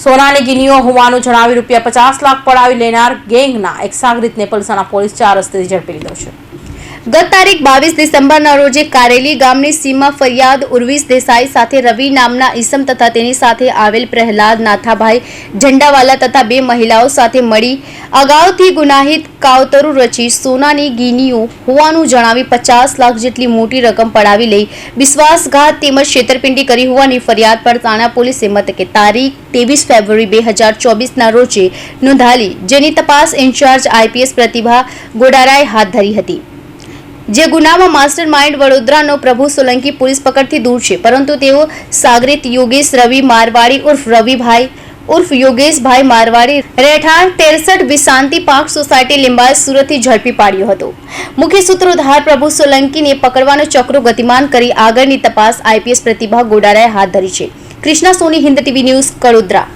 સોનાની ગિનીઓ હોવાનું જણાવી રૂપિયા પચાસ લાખ પડાવી લેનાર ગેંગના એક સાગરીતને પલસાના પોલીસ ચાર રસ્તેથી ઝડપી લીધો છે. ગત તારીખ બાવીસ ડિસેમ્બરના રોજે કારેલી ગામની સીમા ફરિયાદ ઉર્વિસ દેસાઈ સાથે રવિ નામના ઈસમ તથા તેની સાથે આવેલ પ્રહલાદ નાથાભાઈ ઝંડાવાલા તથા બે મહિલાઓ સાથે મળી અગાઉથી ગુનાહિત કાવતરું રચી સોનાની ગીનીઓ હોવાનું જણાવી પચાસ લાખ જેટલી મોટી રકમ પડાવી લઈ વિશ્વાસઘાત તેમજ છેતરપિંડી કરી હોવાની ફરિયાદ પર તાણા પોલીસે મતકે તારીખ ત્રેવીસ ફેબ્રુઆરી બે હજાર ચોવીસના રોજે નોંધાવી જેની તપાસ ઇન્ચાર્જ આઈપીએસ પ્રતિભા ગોડારાએ હાથ ધરી હતી. જે ગુનામાં માસ્ટર માઇન્ડ વડોદરાનો પ્રભુ સોલંકી પોલીસ પકડથી દૂર છે. પરંતુ તેઓ સાગરિત યોગેશ, રવિ મારવાડી ઉર્ફ રવિભાઈ, ઉર્ફ યોગેશભાઈ મારવાડી, રહેઠાણ તેરસઠ વિશાંતિ પાર્ક સોસાયટી લિંબાયત સુરતથી ઝડપી પાડ્યો હતો. મુખ્ય સૂત્રોધાર પ્રભુ સોલંકીને પકડવાનો ચક્રો ગતિમાન કરી આગળની તપાસ આઈપીએસ પ્રતિભા ગોડારાએ હાથ ધરી છે. Krishna Soni, Hind TV news, Kadodara.